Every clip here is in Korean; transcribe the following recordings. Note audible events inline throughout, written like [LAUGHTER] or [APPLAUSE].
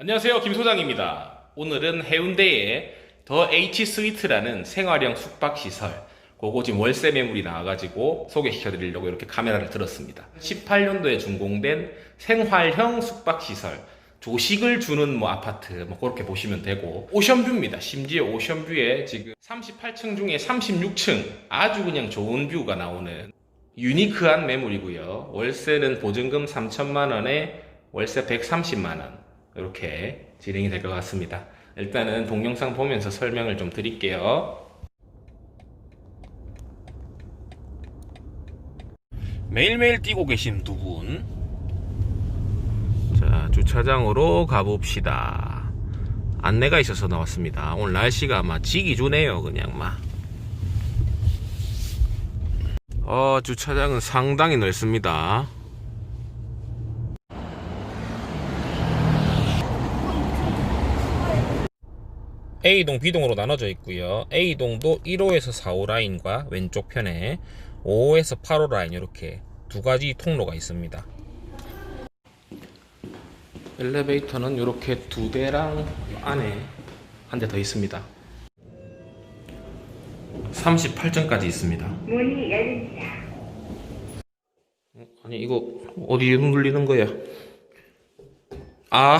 안녕하세요. 김 소장입니다. 오늘은 해운대에 더 H 스위트라는 생활형 숙박시설, 그거 지금 월세 매물이 나와가지고 소개시켜 드리려고 이렇게 카메라를 들었습니다. 18년도에 준공된 생활형 숙박시설, 조식을 주는 뭐 아파트, 뭐 그렇게 보시면 되고, 오션뷰입니다. 심지어 오션뷰에 지금 38층 중에 36층, 아주 그냥 좋은 뷰가 나오는 유니크한 매물이고요. 월세는 보증금 3천만 원에 월세 130만 원. 이렇게 진행이 될 것 같습니다. 일단은 동영상 보면서 설명을 좀 드릴게요. 매일매일 뛰고 계신 두 분. 자, 주차장으로 가봅시다. 안내가 있어서 나왔습니다. 오늘 날씨가 아마 지기 주네요, 그냥 막. 어, 주차장은 상당히 넓습니다. A동, B동으로 나눠져 있고요. A동도 1호에서 4호 라인과 왼쪽 편에 5호에서 8호 라인 이렇게 두 가지 통로가 있습니다. 엘리베이터는 이렇게 두 대랑 안에 한 대 더 있습니다. 38층까지 있습니다. 문이 열립니다. 아니 이거 어디 눌리는 거야? 아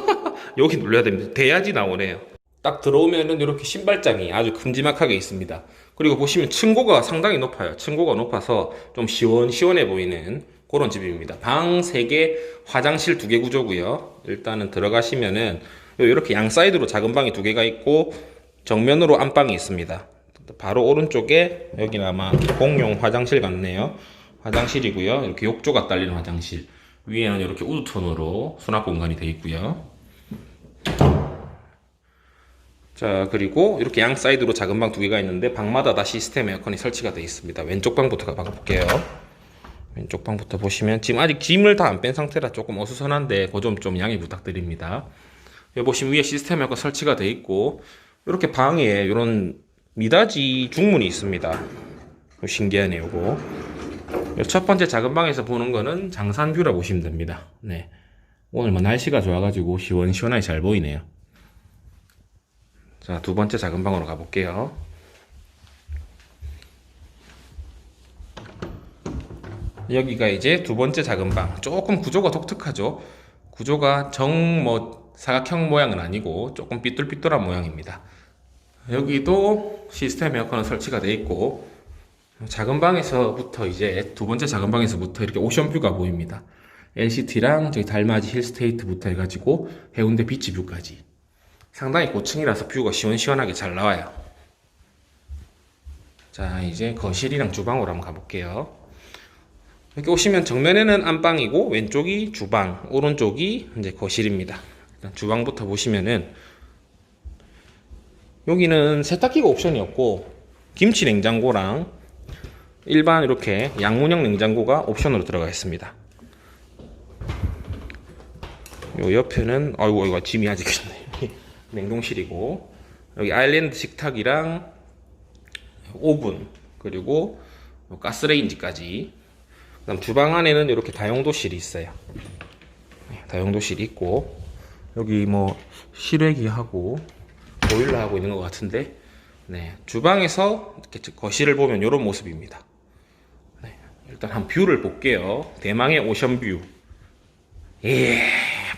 [LAUGHS] 여기 눌러야 됩니다. 돼야지 나오네요. 딱 들어오면은 이렇게 신발장이 아주 큼지막하게 있습니다. 그리고 보시면 층고가 상당히 높아요. 층고가 높아서 좀 시원시원해 보이는 그런 집입니다. 방 3개, 화장실 2개 구조고요. 일단은 들어가시면은 이렇게 양 사이드로 작은 방이 2개가 있고 정면으로 안방이 있습니다. 바로 오른쪽에 여기는 아마 공용 화장실 같네요. 화장실이고요. 이렇게 욕조가 딸리는 화장실. 위에는 이렇게 우드톤으로 수납 공간이 되어 있고요. 자, 그리고 이렇게 양 사이드로 작은 방 두 개가 있는데 방마다 다 시스템 에어컨이 설치가 되어 있습니다. 왼쪽 방부터 가봐 볼게요. 왼쪽 방부터 보시면 지금 아직 짐을 다 안 뺀 상태라 조금 어수선한데 그 점 좀 양해 부탁드립니다. 여기 보시면 위에 시스템 에어컨 설치가 되어 있고 이렇게 방에 이런 미닫이 중문이 있습니다. 신기하네요, 이거. 첫 번째 작은 방에서 보는 거는 장산뷰라 보시면 됩니다. 네. 오늘 뭐 날씨가 좋아가지고 시원시원하게 잘 보이네요. 자, 두 번째 작은 방으로 가볼게요. 여기가 이제 두 번째 작은 방. 조금 구조가 독특하죠. 구조가 정 뭐 사각형 모양은 아니고 조금 삐뚤삐뚤한 모양입니다. 여기도 시스템 에어컨은 설치가 되어 있고 작은 방에서부터 이제 두 번째 작은 방에서부터 이렇게 오션뷰가 보입니다. NCT랑 저기 달맞이 힐스테이트부터 해가지고 해운대 비치뷰까지 상당히 고층이라서 뷰가 시원시원하게 잘 나와요. 자 이제 거실이랑 주방으로 한번 가볼게요. 여기 오시면 정면에는 안방이고 왼쪽이 주방, 오른쪽이 이제 거실입니다. 일단 주방부터 보시면은 여기는 세탁기가 옵션이 없고 김치 냉장고랑 일반 이렇게 양문형 냉장고가 옵션으로 들어가 있습니다. 요 옆에는 아이고 이거 짐이 아직 있네. 냉동실이고 여기 아일랜드 식탁이랑 오븐 그리고 뭐 가스레인지까지 그다음 주방 안에는 이렇게 다용도실이 있어요. 네, 다용도실이 있고 여기 뭐 실외기하고 보일러 하고 있는 것 같은데 네, 주방에서 이렇게 거실을 보면 이런 모습입니다. 네, 일단 한 뷰를 볼게요. 대망의 오션뷰. 예,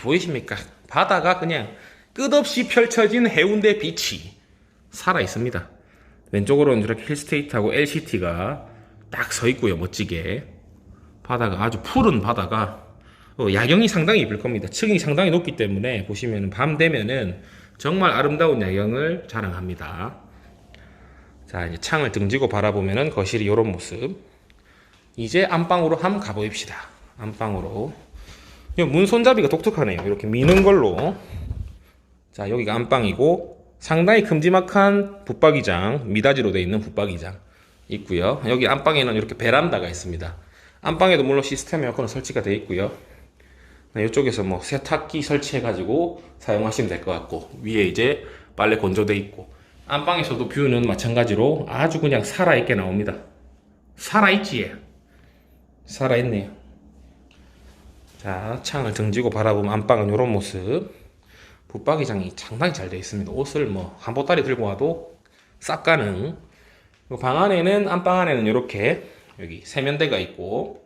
보이십니까? 바다가 그냥 끝없이 펼쳐진 해운대 비치 살아 있습니다. 왼쪽으로는 이렇게 힐스테이트하고 LCT가 딱 서 있고요, 멋지게. 바다가 아주 푸른 바다가 어, 야경이 상당히 이쁠 겁니다. 층이 상당히 높기 때문에 보시면 밤 되면은 정말 아름다운 야경을 자랑합니다. 자, 이제 창을 등지고 바라보면은 거실이 이런 모습. 이제 안방으로 한번 가보입시다. 안방으로. 이문 손잡이가 독특하네요. 이렇게 미는 걸로. 자, 여기가 안방이고 상당히 큼지막한 붙박이장, 미닫이로 되어 있는 붙박이장 있고요. 여기 안방에는 이렇게 베란다가 있습니다. 안방에도 물론 시스템 에어컨은 설치가 되어 있고요. 네, 이쪽에서 뭐 세탁기 설치해가지고 사용하시면 될 것 같고 위에 이제 빨래 건조돼 있고 안방에서도 뷰는 마찬가지로 아주 그냥 살아있게 나옵니다. 살아있지 얘. 살아있네요. 자 창을 등지고 바라보면 안방은 이런 모습 붙박이장이 상당히 잘 되어 있습니다. 옷을 뭐 한 보따리 들고 와도 싹 가능. 그리고 방 안에는 안방 안에는 이렇게 여기 세면대가 있고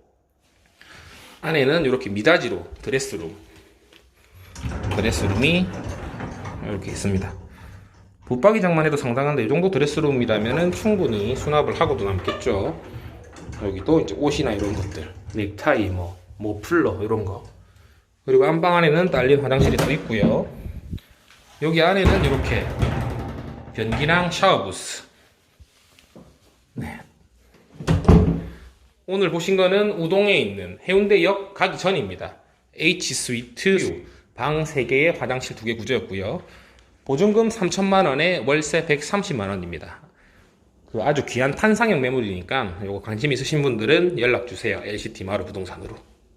안에는 이렇게 미닫이로 드레스룸 드레스룸이 이렇게 있습니다. 붙박이장만 해도 상당한데 이 정도 드레스룸이라면은 충분히 수납을 하고도 남겠죠. 여기도 이제 옷이나 이런 것들, 넥타이, 뭐 모플러 이런 거. 그리고 안방 안에는 딸린 화장실이 또 있고요. 여기 안에는 이렇게 변기랑 샤워 부스. 네. 오늘 보신 거는 우동에 있는 해운대역 가기 전입니다. H 스위트 방 3개에 화장실 2개 구조였고요. 보증금 3천만 원에 월세 130만 원입니다. 그 아주 귀한 탄상형 매물이니까 요거 관심 있으신 분들은 연락 주세요. LCT 마루 부동산으로.